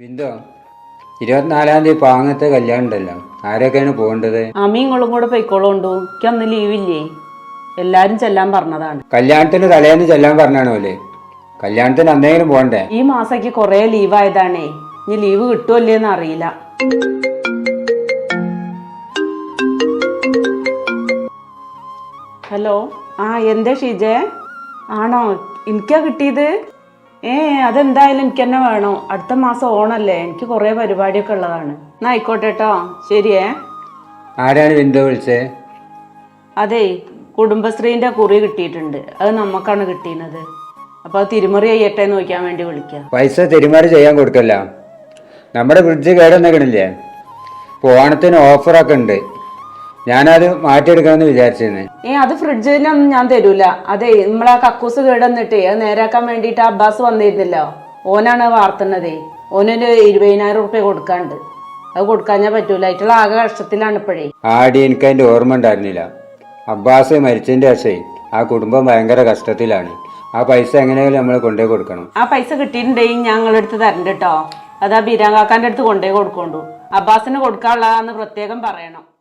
ബിന്ദു ഇരുപത്തിനാലാം തീയതി പാങ്ങത്തെ കല്യാണം ഉണ്ടല്ലോ. ആരൊക്കെയാണ് പോകേണ്ടത്? അമ്മീങ്ങളും കൂടെ പൊയ്ക്കോളോണ്ടു എനിക്കന്ന് ലീവില്ലേ എല്ലാരും ചെല്ലാൻ പറഞ്ഞതാണ്. കല്യാണത്തിന് തലേന്ന് ചെല്ലാൻ പറഞ്ഞാണ് പോലെ കല്യാണത്തിന് അന്നേലും പോകണ്ടേ? ഈ മാസക്ക് കൊറേ ലീവായതാണേ ഇനി ലീവ് കിട്ടുമല്ലേന്ന് അറിയില്ല. ഹലോ ആ എന്താ ഷീജേ? ആണോ? എനിക്കാ കിട്ടിയത്? ഏ അതെന്തായാലും എനിക്ക് തന്നെ വേണോ. അടുത്ത മാസം ഓണല്ലേ എനിക്ക് കുറേ പരിപാടിയൊക്കെ ഉള്ളതാണ്. എന്നാ ആയിക്കോട്ടെ കേട്ടോ ശരിയേ ആരാണ് ബിന്ദു വിളിച്ചേ? അതെ കുടുംബശ്രീന്റെ കുറി കിട്ടിയിട്ടുണ്ട്. അത് നമുക്കാണ് കിട്ടിയത് അപ്പോൾ അത് തിരുമറി ചെയ്യട്ടെ എന്ന് നോക്കാൻ വേണ്ടി വിളിക്കാം. പൈസ തിരുമറി ചെയ്യാൻ കൊടുക്കല്ല. നമ്മുടെ ഫ്രിഡ്ജ് കേടന്നിക്കണില്ലേ ഇപ്പോൾ ഓണത്തിന് ഓഫറൊക്കെ ഉണ്ട്. ഞാനത് മാറ്റിയെടുക്കണമെന്ന് വിചാരിച്ചിരുന്നു. ഏ അത് ഫ്രിഡ്ജിനൊന്നും ഞാൻ തരൂല. അതെ നമ്മളെ കക്കൂസ് കേടന്നിട്ടേ അത് നേരാക്കാൻ വേണ്ടിട്ട് അബ്ബാസ് വന്നിരുന്നല്ലോ. ഓനാണ് വാർത്തുന്നതേ. ഓനൊരു ഇരുപതിനായിരം റുപ്യ കൊടുക്കാണ്ട്. അത് കൊടുക്കാഞ്ഞാൽ പറ്റൂല. ആയിട്ടുള്ള ആകെ കഷ്ടത്തിലാണ് ഇപ്പോഴേ. ആടി എനിക്ക് അതിന്റെ ഓർമ്മ ഉണ്ടായിരുന്നില്ല. അബ്ബാസ് മരിച്ചതിന്റെ ശേഷമേ ആ കുടുംബം ഭയങ്കര കഷ്ടത്തിലാണ്. ആ പൈസ എങ്ങനെയാലും നമ്മൾ കൊണ്ടുപോയി കൊടുക്കണം. ആ പൈസ കിട്ടിയിട്ടുണ്ടെങ്കിൽ ഞങ്ങളുടെ അടുത്ത് തരണ്ട കേട്ടോ അത് ആ ബീരാങ്കാക്കാന്റെ അടുത്ത് കൊണ്ടുപോയി കൊടുക്കൊണ്ടു. അബ്ബാസിന് കൊടുക്കാനുള്ളതാന്ന് പ്രത്യേകം പറയണം.